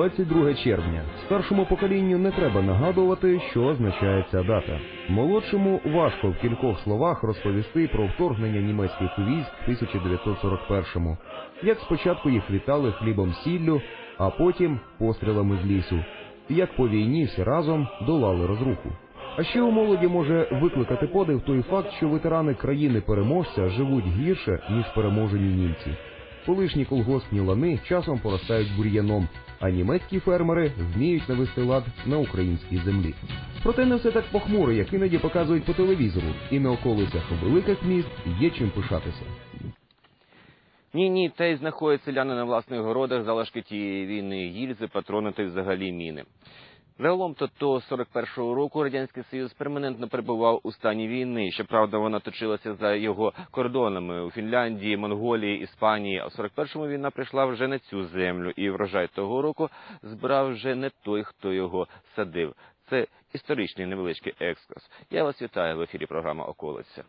22 червня. Старшому поколінню не треба нагадувати, що означає ця дата. Молодшому важко в кількох словах розповісти про вторгнення німецьких військ в 1941-му. Як спочатку їх вітали хлібом сіллю, а потім пострілами з лісу. Як по війні всі разом долали розруху. А ще у молоді може викликати подив той факт, що ветерани країни-переможця живуть гірше, ніж переможені німці. Колишні колгоспні лани часом поростають бур'яном, а німецькі фермери вміють навести лад на українській землі. Проте не все так похмуро, як іноді показують по телевізору, і на околицях великих міст є чим пишатися. Ні, ні, та й знаходять селяни на власних городах залишки тієї війни, гільзи, патрони та й взагалі міни. Загалом то до 41-го року радянський союз перманентно перебував у стані війни. Щоправда, вона точилася за його кордонами у Фінляндії, Монголії, Іспанії. А в 41-му війна прийшла вже на цю землю, і врожай того року збирав вже не той, хто його садив. Це історичний невеличкий екскурс. Я вас вітаю в ефірі. Програма Околиця.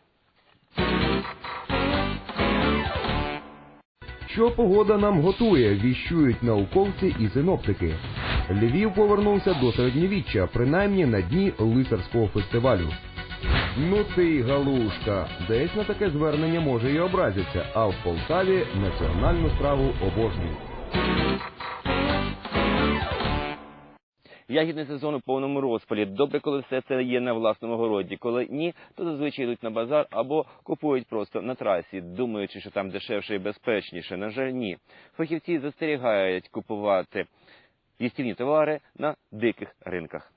Що погода нам готує, віщують науковці і синоптики. Львів повернувся до середньовіччя, принаймні на дні лицарського фестивалю. Ну ти галушка. Десь на таке звернення може і образиться, а в Полтаві національну страву обожнюють. Ягідний сезон у повному розпалі. Добре, коли все це є на власному городі. Коли ні, то зазвичай йдуть на базар або купують просто на трасі, думаючи, що там дешевше і безпечніше. На жаль, ні. Фахівці застерігають купувати їстівні товари на диких ринках.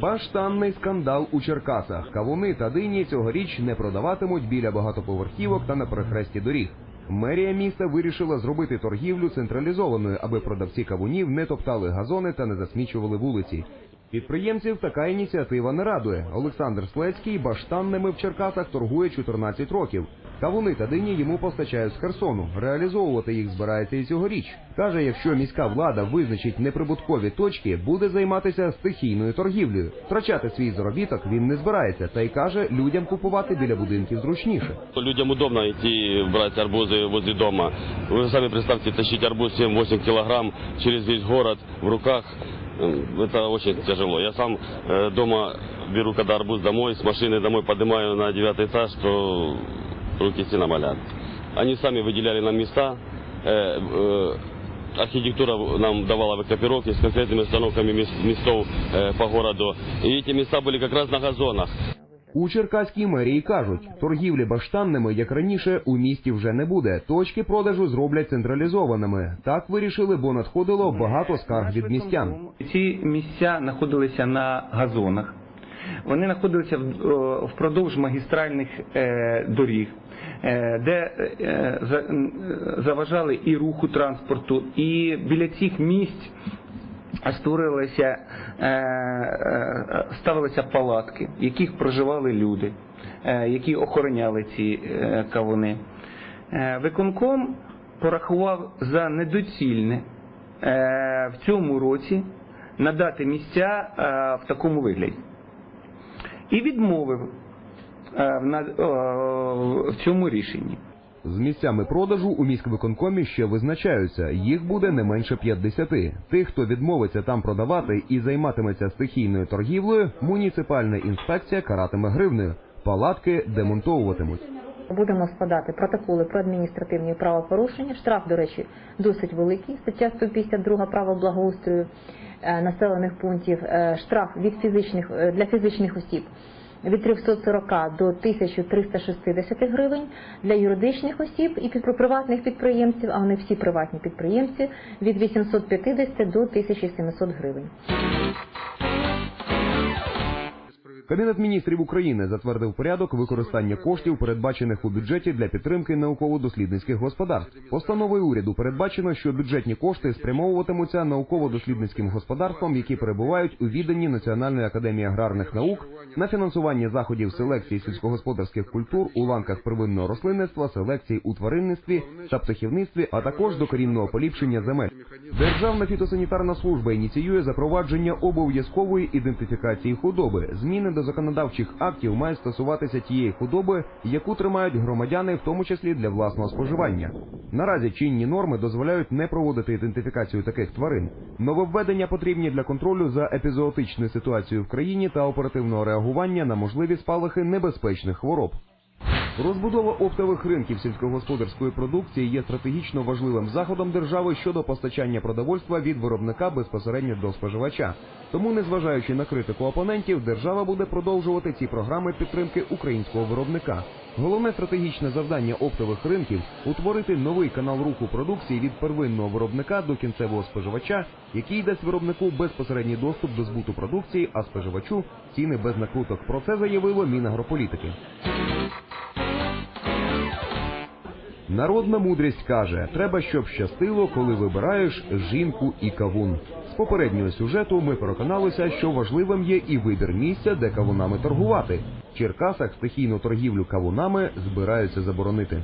Баштанний скандал у Черкасах. Кавуни та дині цьогоріч не продаватимуть біля багатоповерхівок та на перехресті доріг. Мерія міста вирішила зробити торгівлю централізованою, аби продавці кавунів не топтали газони та не засмічували вулиці. Підприємців така ініціатива не радує. Олександр Слецький баштанними в Черкасах торгує 14 років. Кавуни та дині йому постачають з Херсону. Реалізовувати їх збирається і цьогоріч. Каже, якщо міська влада визначить неприбуткові точки, буде займатися стихійною торгівлею. Втрачати свій заробіток він не збирається, та й каже, людям купувати біля будинків зручніше. Людям удобно идти брать арбузы возле дома. Вы сами представьте, тащить арбуз 7-8 килограмм через весь город в руках. М, Это очень тяжело. Я сам э, дома беру, когда арбуз домой, с машины домой поднимаю на девятый этаж, то руки сильно болят. Они сами выделяли нам места. э, э, Архитектура нам давала выкопировки с конкретными установками мес- местов э, по городу. И эти места были как раз на газонах. У Черкаській мерії кажуть, торгівлі баштанними, як раніше, у місті вже не буде. Точки продажу зроблять централізованими. Так вирішили, бо надходило багато скарг від містян. Ці місця знаходилися на газонах. Вони знаходилися в- о, впродовж магістральних е, доріг, е, де е, м, е, заважали і руху транспорту, і біля цих місць створилися, е, ставилися палатки, в яких проживали люди, які охороняли ці кавуни. Виконком порахував за недоцільне в цьому році надати місця в такому вигляді. І відмовив в на- е, цьому рішенні. З місцями продажу у міськвиконкомі ще визначаються. Їх буде не менше 50. Тих, хто відмовиться там продавати і займатиметься стихійною торгівлею, муніципальна інспекція каратиме гривнею. Палатки демонтовуватимуть. Будемо складати протоколи про адміністративні правопорушення. Штраф, до речі, досить великий. Стаття 152 право благоустрою е, населених пунктів. Е, Штраф від фізичних для фізичних осіб від 340 до 1360 гривень для юридичних осіб і приватних підприємців, а вони всі приватні підприємці від 850 до 1700 гривень. Кабінет міністрів України затвердив порядок використання коштів, передбачених у бюджеті для підтримки науково-дослідницьких господарств. Постановою уряду передбачено, що бюджетні кошти спрямовуватимуться науково-дослідницьким господарствам, які перебувають у відданні Національної академії аграрних наук на фінансування заходів селекції сільськогосподарських культур у ланках первинного рослинництва, селекції у тваринництві та птахівництві, а також докорінного поліпшення земель. Державна фітосанітарна служба ініціює запровадження обов'язкової ідентифікації худоби, зміни до до законодавчих актів має стосуватися тієї худоби, яку тримають громадяни, в тому числі для власного споживання. Наразі чинні норми дозволяють не проводити ідентифікацію таких тварин. Нововведення потрібні для контролю за епізоотичною ситуацією в країні та оперативного реагування на можливі спалахи небезпечних хвороб. Розбудова оптових ринків сільськогосподарської продукції є стратегічно важливим заходом держави щодо постачання продовольства від виробника безпосередньо до споживача. Тому, незважаючи на критику опонентів, держава буде продовжувати ці програми підтримки українського виробника. Головне стратегічне завдання оптових ринків утворити новий канал руху продукції від первинного виробника до кінцевого споживача, який дасть виробнику безпосередній доступ до збуту продукції, а споживачу ціни без накруток. Про це заявило Мінагрополітики. Народна мудрість каже: треба, щоб щастило, коли вибираєш жінку і кавун. З попереднього сюжету ми переконалися, що важливим є і вибір місця, де кавунами торгувати. В Черкасах стихійну торгівлю кавунами збираються заборонити.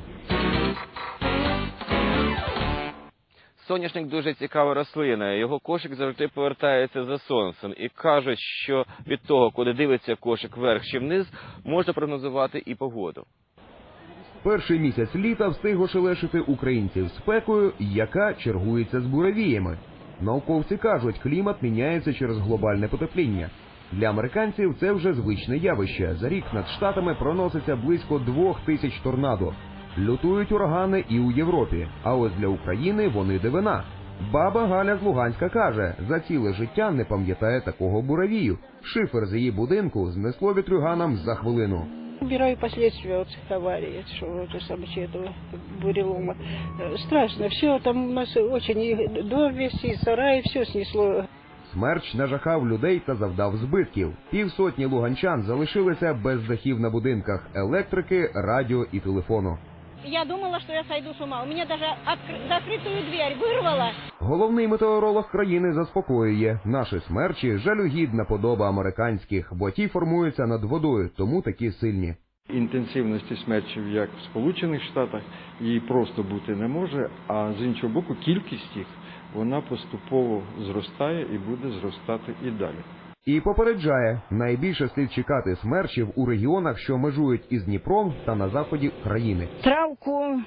Соняшник дуже цікава рослина. Його кошик завжди повертається за сонцем. І кажуть, що від того, куди дивиться кошик вверх чи вниз, можна прогнозувати і погоду. Перший місяць літа встиг ошелешити українців спекою, яка чергується з буравіями. Науковці кажуть, клімат міняється через глобальне потепління. Для американців це вже звичне явище. За рік над штатами проноситься близько двох тисяч торнадо. Лютують урагани і у Європі. А ось для України вони дивина. Баба Галя з Луганська каже, за ціле життя не пам'ятає такого буравію. Шифер з її будинку знесло вітрюганам за хвилину Убираю последствия от аварии, что это самое, этого бурелома. Э, Страшно. Все там у нас очень и дом весь, и сарай, все снесло. Смерч нажахав людей та завдав збитків. Півсотні луганчан залишилися без дахів на будинках, електрики, радіо і телефону. Я думала, что я сойду с ума. У меня даже откры- закрытую дверь вырвало. Головний метеоролог країни заспокоює наші смерчі жалюгідна подоба американських, бо ті формуються над водою, тому такі сильні. інтенсивності смерчів, як в Сполучених Штатах, її просто бути не може, а з іншого боку, кількість їх вона поступово зростає і буде зростати і далі. І попереджає найбільше слід чекати смерчів у регіонах, що межують із Дніпром та на заході країни. Травку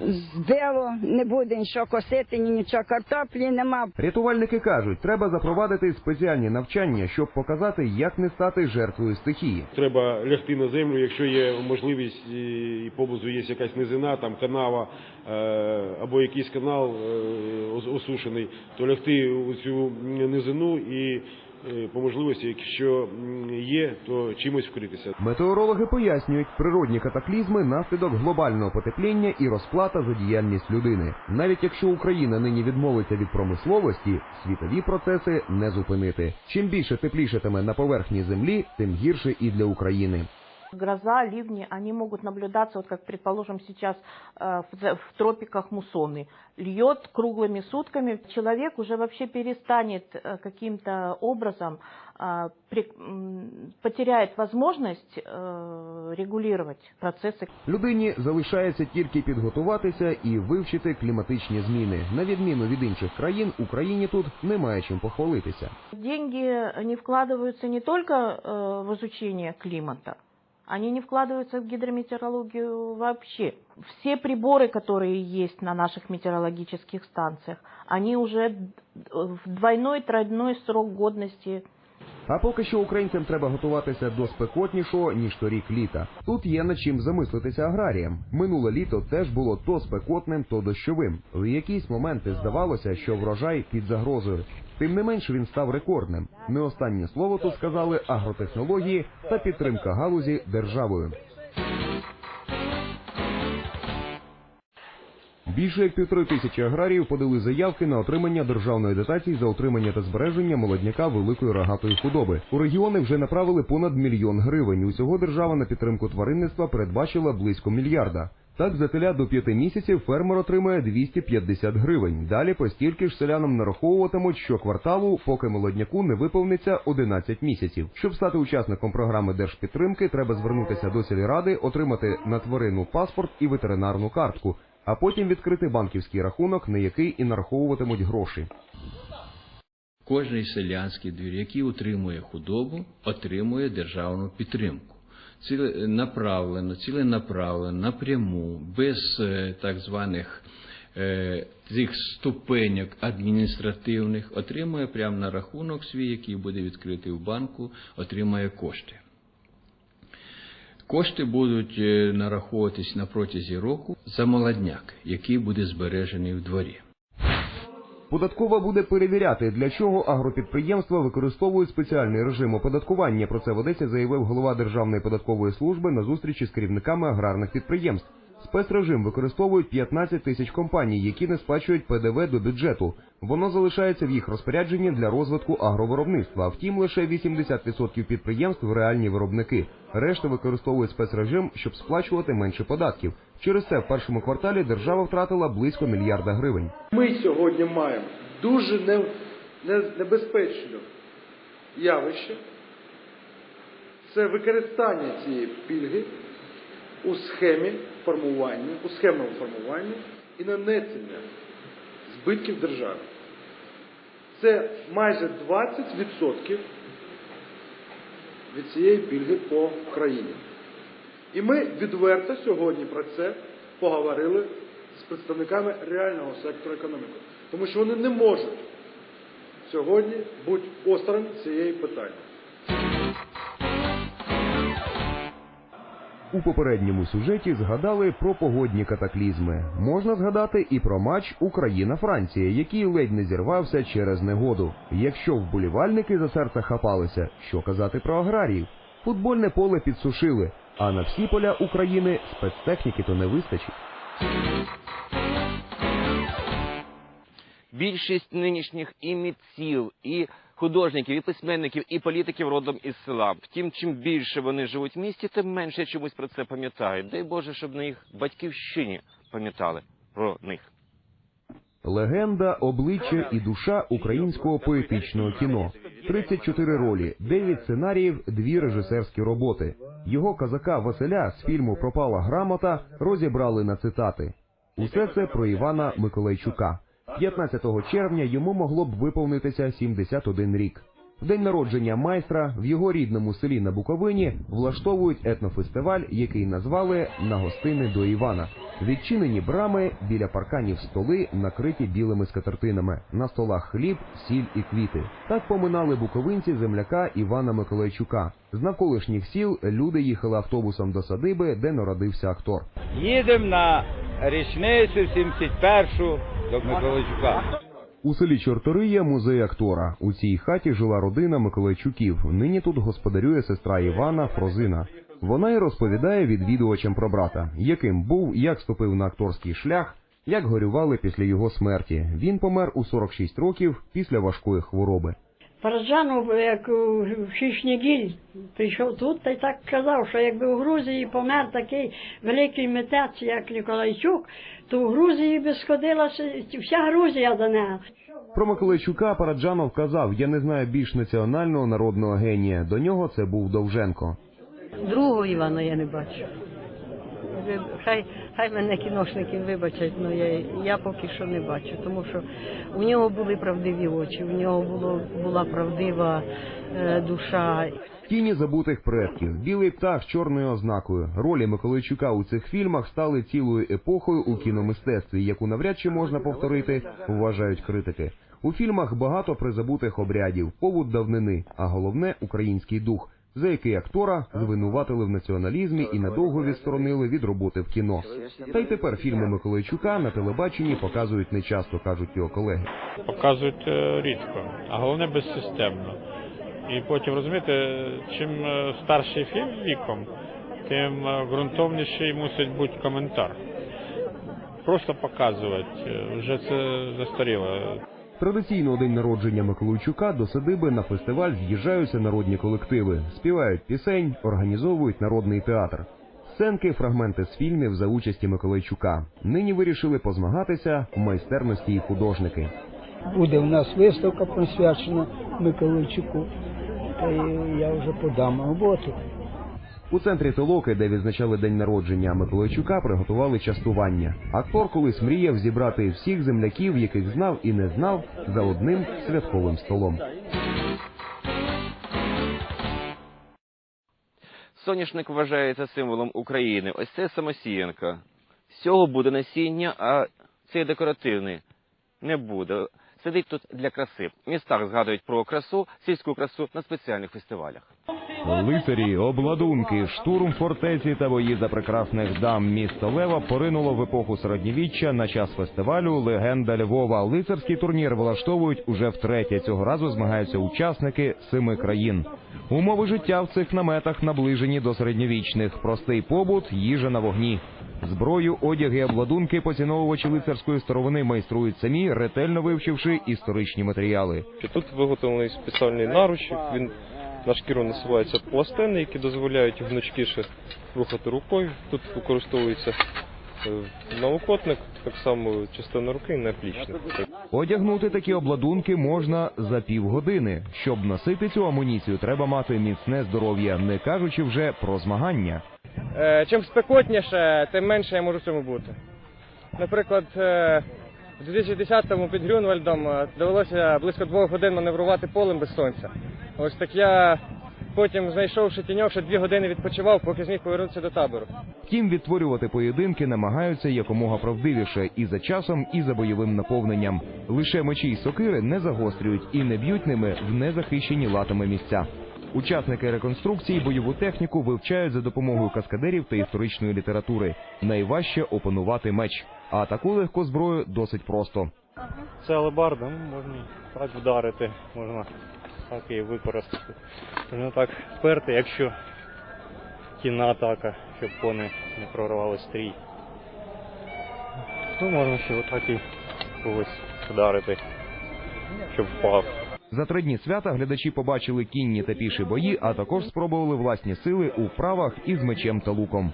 збило, не буде нічого косити, ні нічого картоплі нема. Рятувальники кажуть, треба запровадити спеціальні навчання, щоб показати, як не стати жертвою стихії. Треба лягти на землю, якщо є можливість і поблизу є якась низина, там канава е, або якийсь канал е, осушений, то лягти у цю низину і по можливості, якщо є, то чимось вкритися. Метеорологи пояснюють, природні катаклізми наслідок глобального потепління і розплата за діяльність людини. Навіть якщо Україна нині відмовиться від промисловості, світові процеси не зупинити. Чим більше теплішатиме на поверхні землі, тим гірше і для України. Гроза, ливни, они могут наблюдаться, вот как, предположим, сейчас э, в, за- в тропиках муссоны. Льет круглыми сутками. Человек уже вообще перестанет э, каким-то образом, э, при- м, потеряет возможность э, регулировать процессы Людині залишається тільки підготуватися і вивчити кліматичні зміни. На відміну від інших країн, Україні тут немає чим похвалитися. Деньги не вкладываются не только э, в изучение климата, они не вкладываются в гидрометеорологию вообще. Все приборы, которые есть на наших метеорологических станциях, они уже д- в двойной, тройной срок годности А поки що українцям треба готуватися до спекотнішого ніж торік літа. Тут є над чим замислитися аграріям. Минуле літо теж було то спекотним, то дощовим. В якісь моменти здавалося, що врожай під загрозою. Тим не менш він став рекордним. Не останнє слово тут сказали агротехнології та підтримка галузі державою. Більше як півтори тисячі аграріїв подали заявки на отримання державної дотації за отримання та збереження молодняка великої рогатої худоби. У регіони вже направили понад мільйон гривень. Усього держава на підтримку тваринництва передбачила близько мільярда. Так, за теля до п'яти місяців фермер отримує 250 гривень. Далі постільки ж селянам нараховуватимуть щокварталу, поки молодняку не виповниться 11 місяців. Щоб стати учасником програми держпідтримки, треба звернутися до сільради, отримати на тварину паспорт і ветеринарну картку, а потім відкрити банківський рахунок, на який і нараховуватимуть гроші. Кожний селянський двір, який утримує худобу, отримує державну підтримку. Ціленаправлено, ціленаправлено, напряму, без е, так званих е, цих ступеньок адміністративних, отримує прямо на рахунок свій, який буде відкритий в банку, отримує кошти. Кошти будуть е, нараховуватись на протязі року за молодняк, який буде збережений в дворі. Податкова буде перевіряти, для чого агропідприємства використовують спеціальний режим оподаткування. Про це в Одесі заявив голова Державної податкової служби на зустрічі з керівниками аграрних підприємств. Спецрежим використовують 15 тисяч компаній, які не сплачують ПДВ до бюджету. Воно залишається в їх розпорядженні для розвитку агровиробництва. Втім, лише 80% підприємств реальні виробники. Решта використовують спецрежим, щоб сплачувати менше податків. Через це в першому кварталі держава втратила близько мільярда гривень. Ми сьогодні маємо дуже не, не, небезпечне явище. Це використання цієї пільги у схемі формування, у схемному формуванні і нанесення збитків держави. Це майже 20% від цієї пільги по країні. І ми відверто сьогодні про це поговорили з представниками реального сектору економіки, тому що вони не можуть сьогодні бути осторонь цієї питання. У попередньому сюжеті згадали про погодні катаклізми. Можна згадати і про матч Україна-Франція, який ледь не зірвався через негоду. Якщо вболівальники за серце хапалися, що казати про аграріїв? Футбольне поле підсушили, а на всі поля України спецтехніки то не вистачить. Більшість нинішніх і митців, і художників, і письменників, і політиків родом із села. Втім, чим більше вони живуть в місті, тим менше чомусь про це пам'ятають. Дай Боже, щоб на їх батьківщині пам'ятали про них. Легенда, обличчя і душа українського поетичного кіно. 34 ролі, 9 сценаріїв, дві режисерські роботи. Його казака Василя з фільму Пропала грамота розібрали на цитати. Усе це про Івана Миколайчука. 15 червня йому могло б виповнитися 71 рік. В день народження майстра в його рідному селі на Буковині влаштовують етнофестиваль, який назвали На гостини до Івана. Відчинені брами біля парканів столи, накриті білими скатертинами. На столах хліб, сіль і квіти. Так поминали буковинці земляка Івана Миколайчука. З навколишніх сіл люди їхали автобусом до садиби, де народився актор. Їдемо на річницю 71-шу до Миколайчука. У селі Чортория музей актора. У цій хаті жила родина Миколайчуків. Нині тут господарює сестра Івана Фрозина. Вона й розповідає відвідувачам про брата, яким був, як ступив на акторський шлях, як горювали після його смерті. Він помер у 46 років після важкої хвороби. Параджанов, як у Шишнігіль прийшов тут та й так казав, що якби у Грузії помер такий великий митець, як Ніколайчук, то у Грузії би сходилася вся Грузія до нього. Про Миколайчука Параджанов казав: я не знаю більш національного народного генія. До нього це був Довженко. Другого Івана я не бачу. Хай, хай мене кіношники вибачать, але я, я поки що не бачу, тому що у нього були правдиві очі, у нього було, була правдива е, душа. Тіні забутих предків, білий птах з чорною ознакою. Ролі Миколайчука у цих фільмах стали цілою епохою у кіномистецтві, яку навряд чи можна повторити, вважають критики. У фільмах багато призабутих обрядів, повод давнини, а головне український дух, за який актора звинуватили в націоналізмі і надовго відсторонили від роботи в кіно. Та й тепер фільми Миколайчука на телебаченні показують нечасто, кажуть його колеги. показують е, рідко, а головне безсистемно. І потім розумієте, чим е, старший фільм віком, тим е, ґрунтовніший мусить бути коментар. Просто показувати, вже це застаріло. Традиційно у день народження Миколайчука до садиби на фестиваль з'їжджаються народні колективи, співають пісень, організовують народний театр. Сценки, фрагменти з фільмів за участі Миколайчука. Нині вирішили позмагатися в майстерності і художники. Буде в нас виставка присвячена Миколайчуку. Та я вже подам роботу. У центрі Толоки, де відзначали день народження Миколайчука, приготували частування. Актор колись мріяв зібрати всіх земляків, яких знав і не знав, за одним святковим столом. Соняшник вважається символом України. Ось це самосіянка. З цього буде насіння, а цей декоративний не буде. Сидить тут для краси. В містах згадують про красу, сільську красу на спеціальних фестивалях. Лицарі, обладунки, штурм фортеці та бої за прекрасних дам місто Лева поринуло в епоху середньовіччя на час фестивалю Легенда Львова. Лицарський турнір влаштовують уже втретє. Цього разу змагаються учасники семи країн. Умови життя в цих наметах наближені до середньовічних. Простий побут, їжа на вогні. Зброю, одяг і обладунки поціновувачі лицарської старовини майструють самі, ретельно вивчивши історичні матеріали. Тут виготовлений спеціальний наручик. Він на шкіру насуваються пластини, які дозволяють гнучкіше рухати рукою. Тут використовується е, налокотник, так само частина руки і наплічник. Одягнути такі обладунки можна за півгодини. Щоб носити цю амуніцію, треба мати міцне здоров'я, не кажучи вже про змагання. Е, Чим спекотніше, тим менше я можу в цьому бути. Наприклад, в 2010-му під Грюнвальдом е, довелося близько двох годин маневрувати полем без сонця. Ось так я потім, знайшовши тіньок, ще дві години відпочивав, поки зміг повернутися до табору. Втім, відтворювати поєдинки намагаються якомога правдивіше і за часом, і за бойовим наповненням. Лише мечі й сокири не загострюють і не б'ють ними в незахищені латами місця. Учасники реконструкції бойову техніку вивчають за допомогою каскадерів та історичної літератури. Найважче опанувати меч, а таку легку зброю досить просто. Це алебарда, ну, можна так вдарити, можна так і використати. Можна так сперти, якщо кінна атака, щоб кони не прорвали стрій. Ну, можна ще отак і когось вдарити, щоб впав. За три дні свята глядачі побачили кінні та піші бої, а також спробували власні сили у вправах із мечем та луком.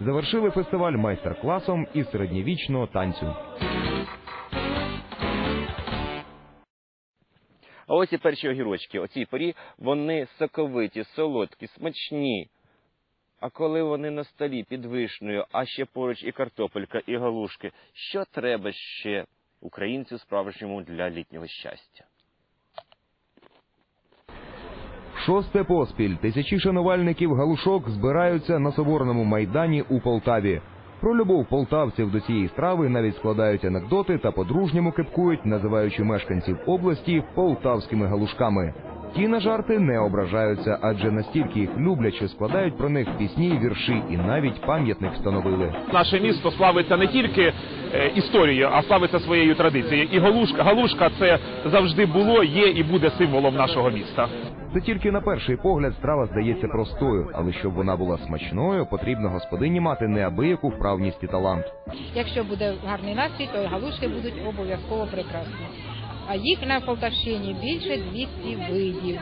Завершили фестиваль майстер-класом із середньовічного танцю. А ось і перші огірочки. О цій порі вони соковиті, солодкі, смачні. А коли вони на столі під вишнею, а ще поруч і картопелька, і галушки, що треба ще українцю справжньому для літнього щастя? Шосте поспіль тисячі шанувальників галушок збираються на соборному майдані у Полтаві. Про любов полтавців до цієї страви навіть складають анекдоти та по-дружньому кипкують, називаючи мешканців області полтавськими галушками. Ті на жарти не ображаються, адже настільки їх люблять, що складають про них пісні вірші, і навіть пам'ятник встановили. Наше місто славиться не тільки історією, а славиться своєю традицією. І галушка, галушка це завжди було, є і буде символом нашого міста. Це тільки на перший погляд страва здається простою, але щоб вона була смачною, потрібно господині мати неабияку вправність і талант. Якщо буде гарний настрій, то галушки будуть обов'язково прекрасні. А їх на Полтавщині більше 200 видів.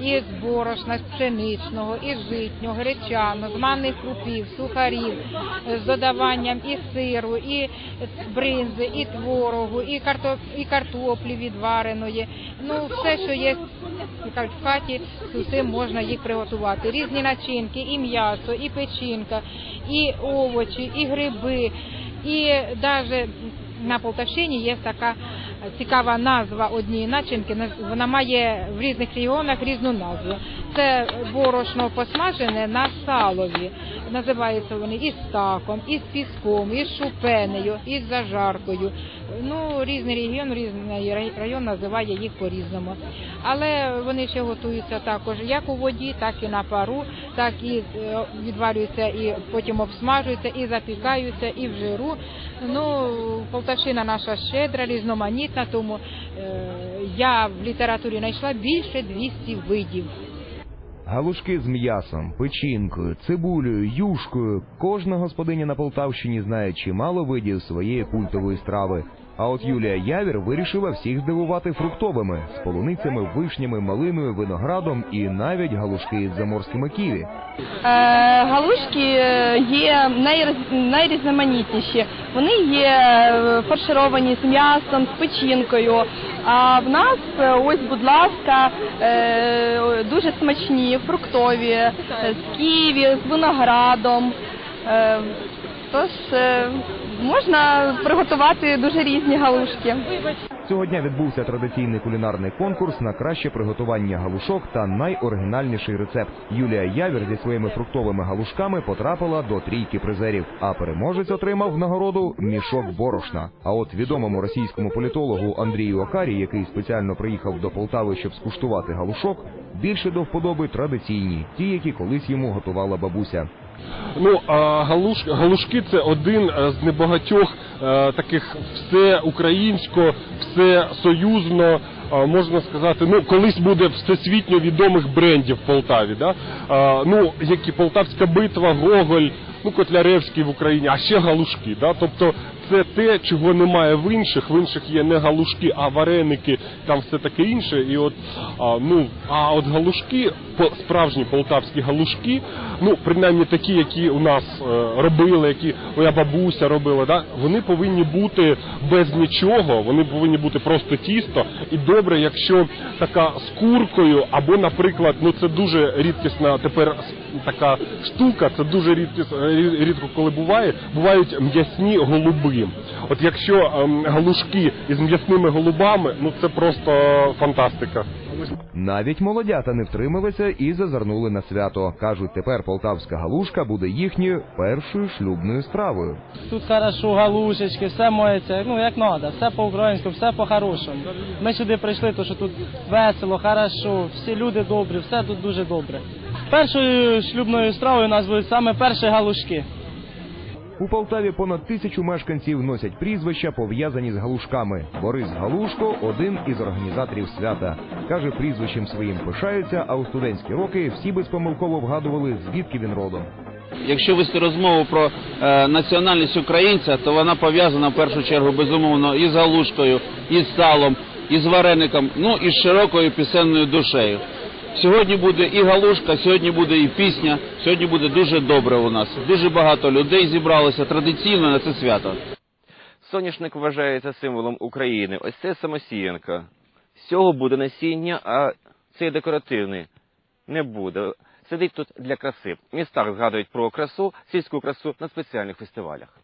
І з борошна, з пшеничного, і житнього, гречаного, з манних крупів, сухарів, з додаванням і сиру, і бринзи, і творогу, і, карто... і картоплі відвареної. Ну, все, що є в хаті, з усім можна їх приготувати. Різні начинки, і м'ясо, і печінка, і овочі, і гриби, і навіть на Полтавщині є така цікава назва однієї начинки. Вона має в різних регіонах різну назву. Це борошно посмажене на салові. Називаються вони і стаком, і з піском, і з шупенею, і з зажаркою. Ну, різний регіон, різний район називає їх по-різному. Але вони ще готуються також як у воді, так і на пару, так і е, відварюються, і потім обсмажуються, і запікаються, і в жиру. Ну, Полтавщина наша щедра, різноманітна, тому е, я в літературі знайшла більше 200 видів. Галушки з м'ясом, печінкою, цибулею, юшкою. Кожна господиня на Полтавщині знає чимало видів своєї культової страви. А от Юлія Явір вирішила всіх здивувати фруктовими з полуницями, вишнями, малиною, виноградом і навіть галушки з заморськими ківі. Е, Галушки е, є найриз- найрізноманітніші. Вони є е, фаршировані з м'ясом, з печінкою. А в нас е, ось, будь ласка, е, дуже смачні, фруктові, з ківі, з виноградом. Е, Тож е, можна приготувати дуже різні галушки. Цього дня відбувся традиційний кулінарний конкурс на краще приготування галушок та найоригінальніший рецепт. Юлія Явір зі своїми фруктовими галушками потрапила до трійки призерів, а переможець отримав в нагороду мішок борошна. А от відомому російському політологу Андрію Окарі, який спеціально приїхав до Полтави, щоб скуштувати галушок, більше до вподоби традиційні, ті, які колись йому готувала бабуся. Ну, а галуш, галушки це один е, з небагатьох е, таких все українсько, все союзно, е, можна сказати, ну колись буде всесвітньо відомих брендів в Полтаві. Да? а, ну, які Полтавська битва, Гоголь, ну Котляревський в Україні, а ще галушки. Да? Тобто це те, чого немає в інших. В інших є не галушки, а вареники, там все таке інше. І от а, ну а от галушки, справжні полтавські галушки, ну принаймні такі, які у нас е, робили, які моя бабуся робила, да, вони повинні бути без нічого, вони повинні бути просто тісто. І добре, якщо така з куркою, або, наприклад, ну це дуже рідкісна тепер така штука, це дуже рідкіс, рідко коли буває. Бувають м'ясні голуби. От якщо ем, галушки із м'ясними голубами, ну це просто фантастика. Навіть молодята не втрималися і зазирнули на свято. кажуть, тепер полтавська галушка буде їхньою першою шлюбною стравою. Тут хорошо, галушечки, все моється, ну як треба, все по-українському, все по-хорошому. Ми сюди прийшли, тому що тут весело, хорошо, всі люди добрі, все тут дуже добре. Першою шлюбною стравою у нас будуть саме перші галушки. У Полтаві понад тисячу мешканців носять прізвища, пов'язані з галушками. Борис Галушко один із організаторів свята. Каже, прізвищем своїм пишається, а у студентські роки всі безпомилково вгадували, звідки він родом. Якщо вести розмову про е, національність українця, то вона пов'язана в першу чергу безумовно і з галушкою, і з салом, і з вареником, ну і з широкою пісенною душею. Сьогодні буде і галушка, сьогодні буде і пісня, сьогодні буде дуже добре у нас. Дуже багато людей зібралося традиційно на це свято. Соняшник вважається символом України. Ось це самосіянка. З цього буде насіння, а цей декоративний не буде. Сидить тут для краси. В містах згадують про красу, сільську красу на спеціальних фестивалях.